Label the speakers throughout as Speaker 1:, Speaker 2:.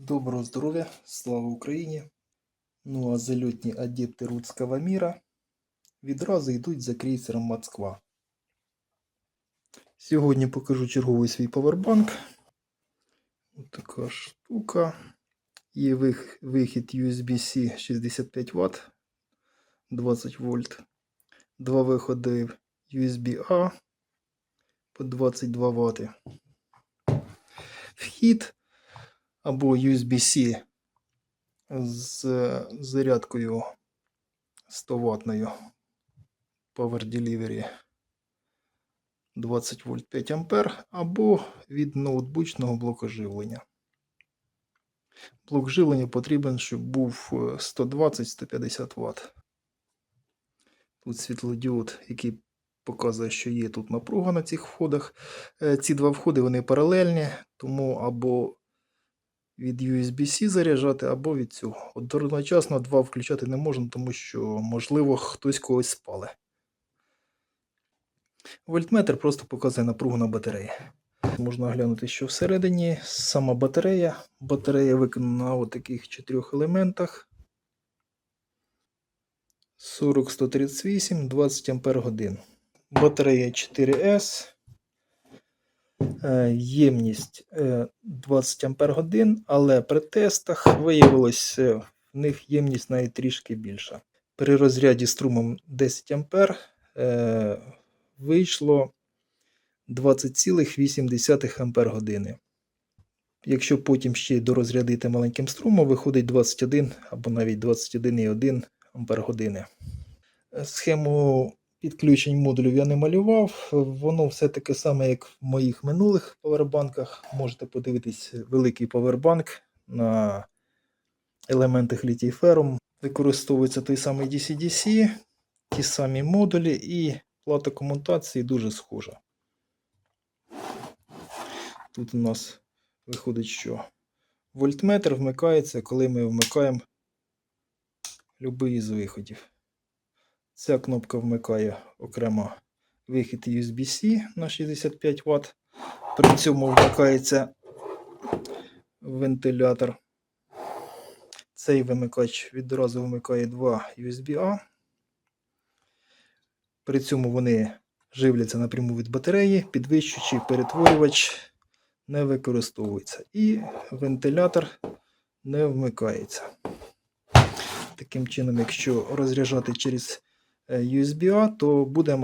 Speaker 1: Доброго здоров'я, слава Україні! Ну а зальотні адепти Руцького міра відразу йдуть за крейсером Москва. Сьогодні покажу черговий свій павербанк. Ось така штука. Є вихід USB-C 65 Вт 20 вольт. Два виходи USB-A по 22 Вт. Вхід або USB-C з зарядкою 100 ваттною Power Delivery 20 вольт 5 ампер або від ноутбучного блоку живлення. Блок живлення потрібен, щоб був е, 120-150 Вт. Тут світлодіод, який показує, що є тут напруга на цих входах. Е, Ці два входи вони паралельні, тому або від USB-C заряджати, або від цього. Одночасно два включати не можна, тому що, можливо, хтось когось спале. Вольтметр просто показує напругу на батареї. Можна глянути, що всередині сама батарея. Батарея виконана на таких чотирьох елементах. 40-138, 20 Ампер годин. Батарея 4С. Е, Ємність е, 20 Ампер годин, але при тестах виявилось, е, в них ємність навіть трішки більша. При розряді струмом 10 Ампер е, вийшло 20,8 Ампер години. Якщо потім ще дорозрядити маленьким струмом, виходить 21 або навіть 21,1 Ампер години. Е, Схему підключень модулів я не малював. Воно все таке саме, як в моїх минулих павербанках. Можете подивитись великий павербанк на елементах літій ферум. Використовується той самий DC-DC, ті самі модулі і плата комутації дуже схожа. Тут у нас виходить, що вольтметр вмикається, коли ми вмикаємо будь-який з виходів. Ця кнопка вмикає окремо вихід USB-C на 65 Вт. При цьому вмикається вентилятор. Цей вимикач відразу вмикає два USB-A. При цьому вони живляться напряму від батареї, підвищуючий перетворювач не використовується. І вентилятор не вмикається. Таким чином, якщо розряджати через USB-A, то буде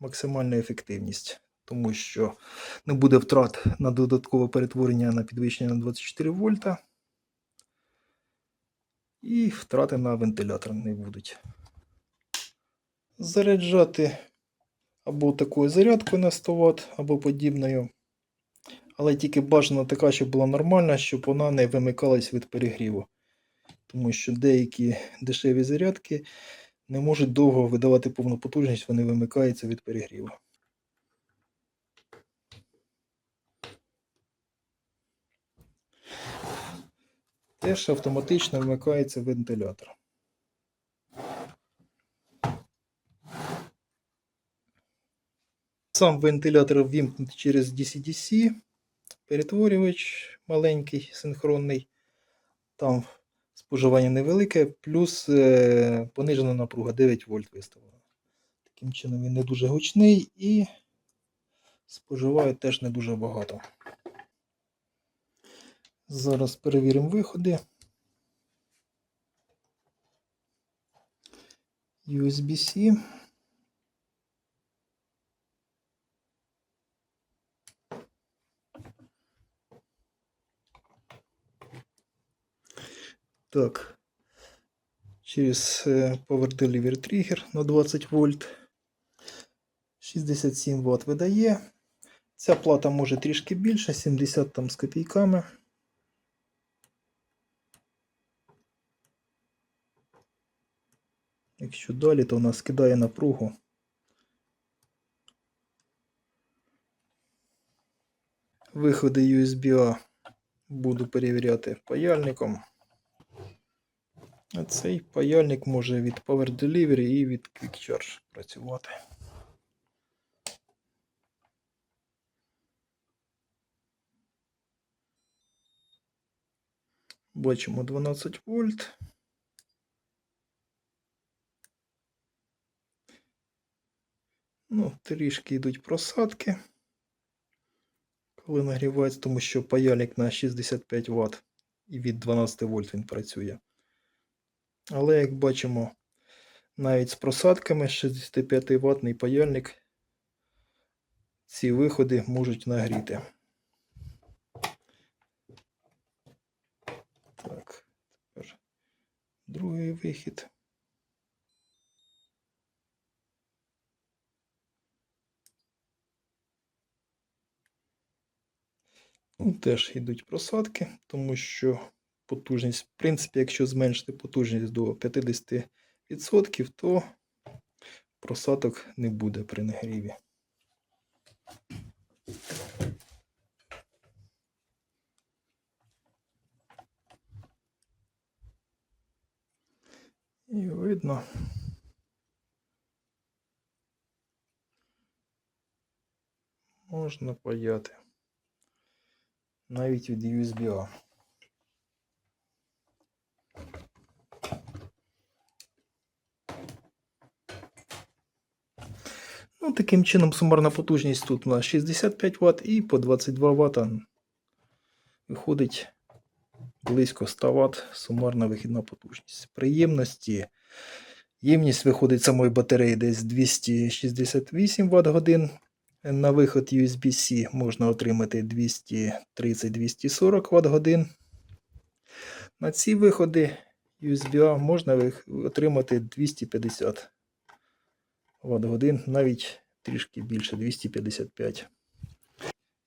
Speaker 1: максимальна ефективність, тому що не буде втрат на додаткове перетворення на підвищення на 24 вольта. І втрати на вентилятор не будуть. Заряджати або такою зарядкою на 100 Вт, або подібною. Але тільки бажано така, щоб була нормальна, щоб вона не вимикалась від перегріву. Тому що деякі дешеві зарядки не можуть довго видавати повну потужність, вони вимикаються від перегріву. Теж автоматично вмикається вентилятор. Сам вентилятор ввімкнутий через DC-DC, перетворювач маленький, синхронний. Там споживання невелике, плюс е, понижена напруга 9 вольт виставлена. Таким чином він не дуже гучний і споживає теж не дуже багато. Зараз перевіримо виходи. USB-C. Так. Через е, Power Delivery Trigger на 20 вольт. 67 Вт видає. Ця плата може трішки більше, 70 там з копійками. Якщо далі, то вона скидає напругу. Виходи USB-A буду перевіряти паяльником. Цей паяльник може від Power Delivery і від Quick Charge працювати. Бачимо 12 вольт. Ну, трішки йдуть просадки, коли нагрівається, тому що паяльник на 65 Вт і від 12 вольт він працює. Але як бачимо, навіть з просадками 65 ватний паяльник ці виходи можуть нагріти. Так, тепер другий вихід. Ну, теж йдуть просадки, тому що потужність, в принципі, якщо зменшити потужність до 50%, то просадок не буде при нагріві. І видно. Можна паяти. Навіть від USB-A. Ну, таким чином сумарна потужність тут у нас 65 Вт і по 22 Вт виходить близько 100 Вт сумарна вихідна потужність. При ємності ємність виходить самої батареї десь 268 Вт годин. На виход USB-C можна отримати 230-240 Вт годин. На ці виходи USB-A можна отримати 250 Вт годин, навіть трішки більше 255.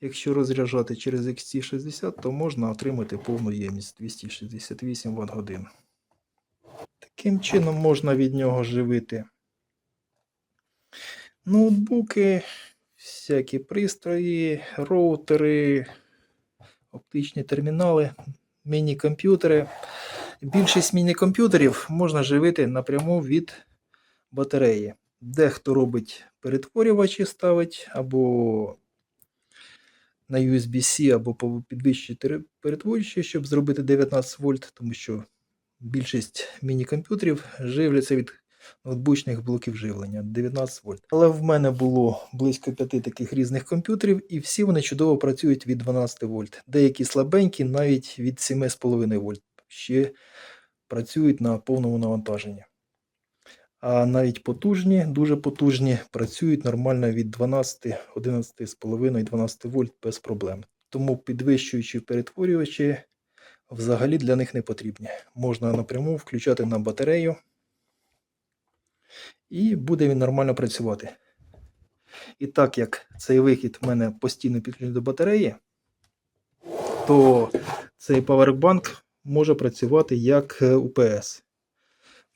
Speaker 1: Якщо розряджати через XT60, то можна отримати повну ємність 268 Вт годин. Таким чином можна від нього живити ноутбуки, всякі пристрої, роутери, оптичні термінали, міні-комп'ютери. Більшість міні-комп'ютерів можна живити напряму від батареї. Дехто робить перетворювачі ставить або на USB-C, або по підвищуючи перетворювачі, щоб зробити 19 вольт, тому що більшість міні-комп'ютерів живляться від ноутбучних блоків живлення 19 вольт. Але в мене було близько п'яти таких різних комп'ютерів, і всі вони чудово працюють від 12 вольт. Деякі слабенькі, навіть від 7,5 вольт. Ще працюють на повному навантаженні. А навіть потужні, дуже потужні, працюють нормально від 12, 11,5 12 вольт без проблем. Тому підвищуючі перетворювачі взагалі для них не потрібні. Можна напряму включати на батарею і буде він нормально працювати. І так як цей вихід в мене постійно підключений до батареї, то цей павербанк може працювати як е, UPS.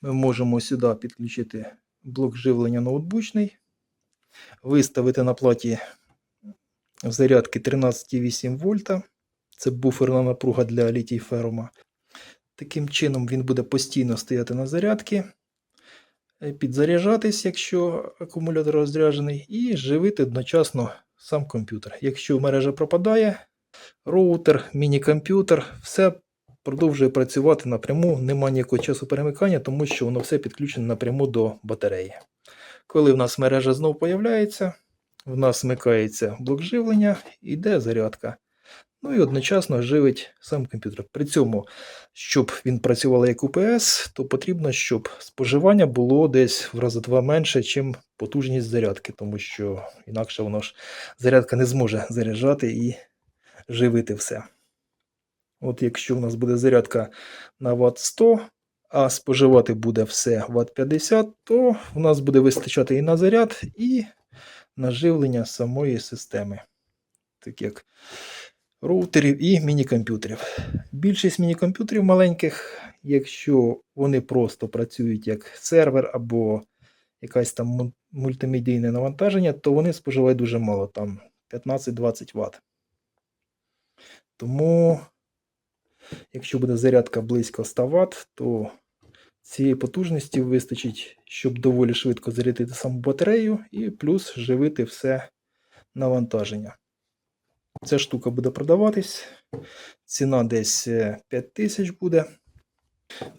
Speaker 1: Ми можемо сюди підключити блок живлення ноутбучний, виставити на платі зарядки 13,8 вольта. Це буферна напруга для літій ферума. Таким чином він буде постійно стояти на зарядці, е, підзаряджатись, якщо акумулятор розряджений, і живити одночасно сам комп'ютер. Якщо мережа пропадає, роутер, міні-комп'ютер, все продовжує працювати напряму, нема ніякого часу перемикання, тому що воно все підключено напряму до батареї. Коли в нас мережа знову появляється, в нас вмикається блок живлення, йде зарядка. Ну і одночасно живить сам комп'ютер. При цьому, щоб він працював як UPS, то потрібно, щоб споживання було десь в рази два менше, ніж потужність зарядки, тому що інакше воно ж зарядка не зможе заряджати і живити все. От якщо в нас буде зарядка на Вт 100, а споживати буде все Вт 50, то в нас буде вистачати і на заряд, і на живлення самої системи. Так як роутерів і міні-комп'ютерів. Більшість міні-комп'ютерів маленьких, якщо вони просто працюють як сервер або якась там мультимедійне навантаження, то вони споживають дуже мало, там 15-20 Вт. Тому, якщо буде зарядка близько 100 Вт, то цієї потужності вистачить, щоб доволі швидко зарядити саму батарею і плюс живити все навантаження. Ця штука буде продаватись. Ціна десь 5 тисяч буде.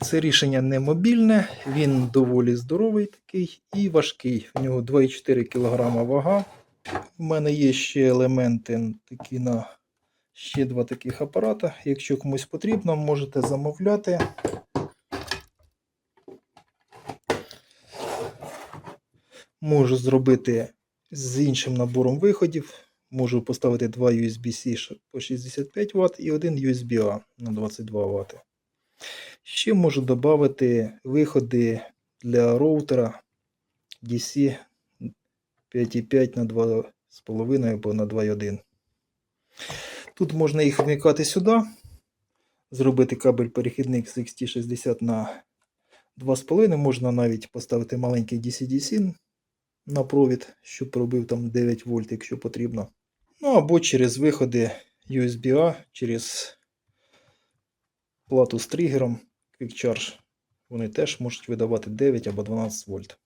Speaker 1: Це рішення не мобільне, він доволі здоровий такий і важкий. В нього 2,4 кг вага. У мене є ще елементи такі на ще два таких апарата. Якщо комусь потрібно, можете замовляти. Можу зробити з іншим набором виходів. Можу поставити два USB-C по 65 Вт і один USB-A на 22 Вт. Ще можу додати виходи для роутера DC 5,5 на 2,5 або на 2,1. Тут можна їх вмикати сюди, зробити кабель перехідник з XT60 на 2,5. Можна навіть поставити маленький DC-DC на провід, щоб робив там 9 вольт, якщо потрібно. Ну або через виходи USB-A, через плату з тригером Quick Charge. Вони теж можуть видавати 9 або 12 вольт.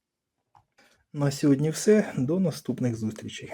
Speaker 1: На сьогодні все. До наступних зустрічей.